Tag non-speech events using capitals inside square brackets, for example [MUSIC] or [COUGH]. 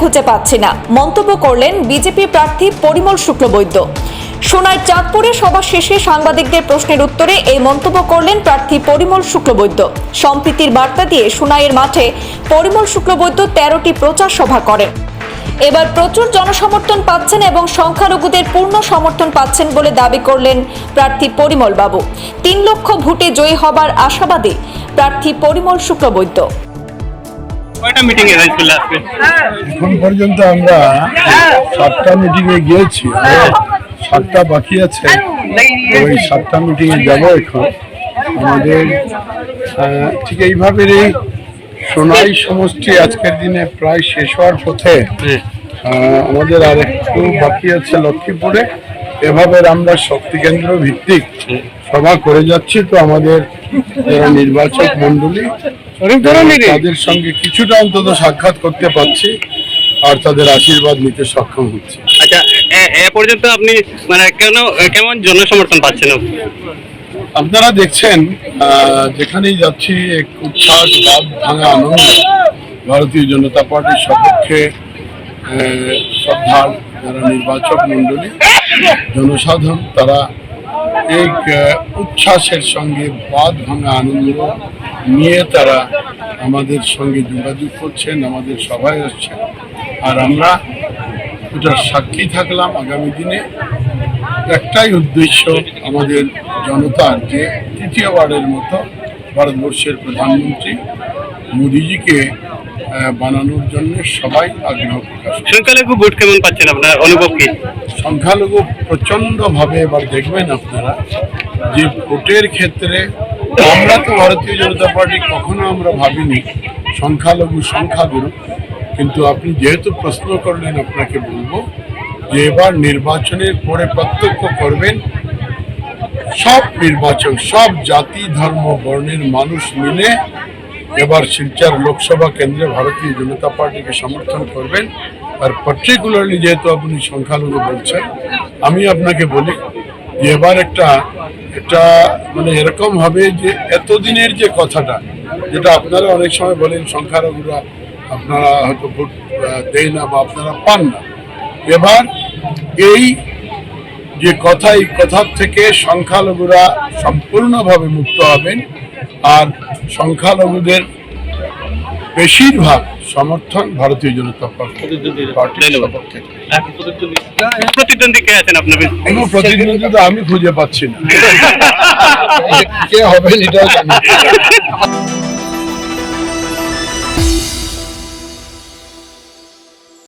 খুঁজে পাচ্ছি না। মন্তব্য করলেন বিজেপি প্রার্থী পরিমল শুক্লবৈদ্য। সোনার চাঁদপুরে সভা শেষে সাংবাদিকদের প্রশ্নের উত্তরে এই মন্তব্য করলেন প্রার্থী পরিমল শুক্লবৈদ্য। সম্প্রীতির বার্তা দিয়ে সোনাইয়ের মাঠে পরিমল শুক্লবৈদ্য তেরোটি প্রচার সভা করেন। এবার প্রচুর জনসমর্থন পাচ্ছেন এবং সংখ্যালঘুদের পূর্ণ সমর্থন পাচ্ছেন বলে দাবি করলেন প্রার্থী পরিমল বাবু তিন লক্ষ ভোটে জয়ী হবার আশাবাদী প্রার্থী পরিমল শুক্লবৈদ্য। কয়টা মিটিং এ চলে আসবে এখন পর্যন্ত আমরা সাতটা মিটিং এ গিয়েছি সাতটা বাকি আছে। ওই সাতটা মিটিং এ যাব এখন। আমাদের ঠিক এইভাবে এই সোনাই সমষ্টি আজকের দিনে প্রায় শেষ হওয়ার পথে আমাদের আর একটু বাকি আছে লক্ষ্মীপুরে। এভাবে আমরা শক্তি কেন্দ্র ভিত্তিক সভা করে যাচ্ছি। তো আমাদের নির্বাচক মন্ডলী তাদের সঙ্গে কিছুটা অন্তত সাক্ষাৎ করতে পারছি আর তাদের আশীর্বাদ নিতে সক্ষম হচ্ছে আচ্ছা এ- এ পর্যন্ত আপনি মানে কেন কেমন জনসমর্থন পাচ্ছেন আপনি? আপনারা দেখছেন যেখানেই যাচ্ছি এক উচ্ছ্বাস বাদ ভাঙা আনন্দ ভারতীয় জনতা পার্টির সপক্ষে শ্রদ্ধার যারা নির্বাচক মণ্ডলী জনসাধারণ তারা এক উচ্ছ্বাসের সঙ্গে বাদ ভাঙা আনন্দ নিয়ে তারা আমাদের সঙ্গে যোগাযোগ করছেন আমাদের সভায় আসছেন। আর আমরা ওটার সাক্ষী থাকলাম আগামী দিনে। একটাই উদ্দেশ্য আমাদের জনতার যে তৃতীয়বারের মতো ভারতবর্ষের প্রধানমন্ত্রী মোদিজিকে বানানোর জন্য সবাই আগ্রহ প্রকাশ। সংখ্যালঘু ভোট কেমন পাচ্ছেন আপনার অনুভব কি? সংখ্যালঘু প্রচণ্ডভাবে এবার দেখবেন আপনারা যে ভোটের ক্ষেত্রে আমরা তো ভারতীয় জনতা পার্টি, কখনো আমরা ভাবিনি। সংখ্যালঘু সংখ্যাগুরু। কিন্তু আপনি যেহেতু প্রশ্ন করলেন, আপনাকে বলব যে এবার নির্বাচনের পরে প্রত্যক্ষ করবেন, সব নির্বাচন সব জাতি, ধর্ম, বর্ণের মানুষ মিলে এবার শিলচর লোকসভা কেন্দ্রে ভারতীয় জনতা পার্টিকে সমর্থন করবেন। আর পার্টিকুলারলি যেহেতু আপনি সংখ্যালঘু বলছেন, আমি আপনাকে বলি যে এবার একটা একটা মানে এরকম হবে যে এতদিনের যে কথাটা, যেটা আপনারা অনেক সময় বলেন সংখ্যালঘুরা আপনারা হয়তো ভোট দেয় না বা আপনারা পান না। এবার এই যে কথা, এই কথার থেকে সংখ্যালঘুরা সম্পূর্ণভাবে মুক্ত হবেন আর সংখ্যালঘুদের বেশিরভাগ সমর্থন ভারতীয় জনতা পার্টি সপক্ষে। প্রতিদ্বন্দ্বী কে আছেন আপনার কোনো প্রতিনিধি তো আমি খুঁজে পাচ্ছি না। [LAUGHS] কে হবেন এটাও জানি।